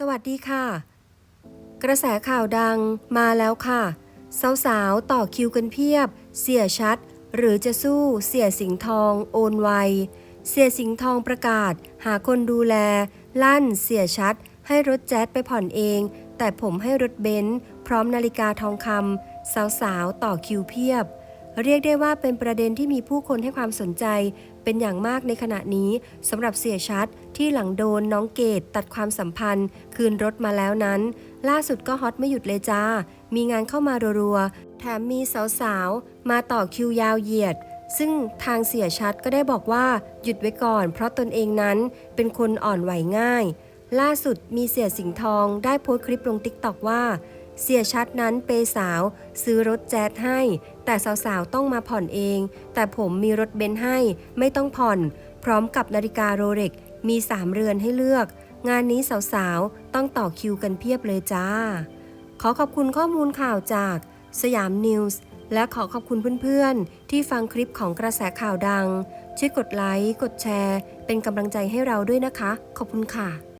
สวัสดีค่ะ กระแสข่าวดังมาแล้วค่ะ สาวๆ ต่อคิวกันเพียบ เสียชัด หรือจะสู้เสียสิงทอง โอนไว เสียสิงทองประกาศ หาคนดูแล ลั่นเสียชัด ให้รถแจ๊ดไปผ่อนเอง แต่ผมให้รถเบนซ์พร้อมนาฬิกาทองคำสาวๆ ต่อคิวเพียบ เรียกได้ว่าเป็นประเด็นที่มีผู้คนให้ความสนใจ เป็นอย่างมากในขณะนี้สำหรับเสียชัดที่หลังโดนน้องเกดตัดความสัมพันธ์ คืนรถมาแล้วนั้น ล่าสุดก็ฮอตไม่หยุดเลยจ้า มีงานเข้ามารัวๆแถมมีสาวๆ มาต่อคิวยาวเหยียดซึ่งทางเสียชัดก็ได้บอกว่าหยุดไว้ก่อน เพราะตนเองนั้นเป็นคนอ่อนไหวง่าย ล่าสุดมีเสียสิงห์ทองได้โพสต์คลิปลงติ๊กตอกว่า เสียชัดนั้นเปสาว ซื้อรถแจ๊ดให้ แต่สาวๆต้องมาผ่อนเอง แต่ผมมีรถเบนซ์ให้ไม่ต้องผ่อน พร้อมกับนาฬิกาโรเล็กมี3เรือนให้เลือก งานนี้สาวๆต้องต่อคิวกันเพียบเลยจ้า ขอขอบคุณข้อมูลข่าวจากสยามนิวส์และขอขอบคุณเพื่อนๆ ที่ฟังคลิปของกระแสข่าวดัง ช่วยกดไลค์ กดแชร์ เป็นกำลังใจให้เราด้วยนะคะ ขอบคุณค่ะ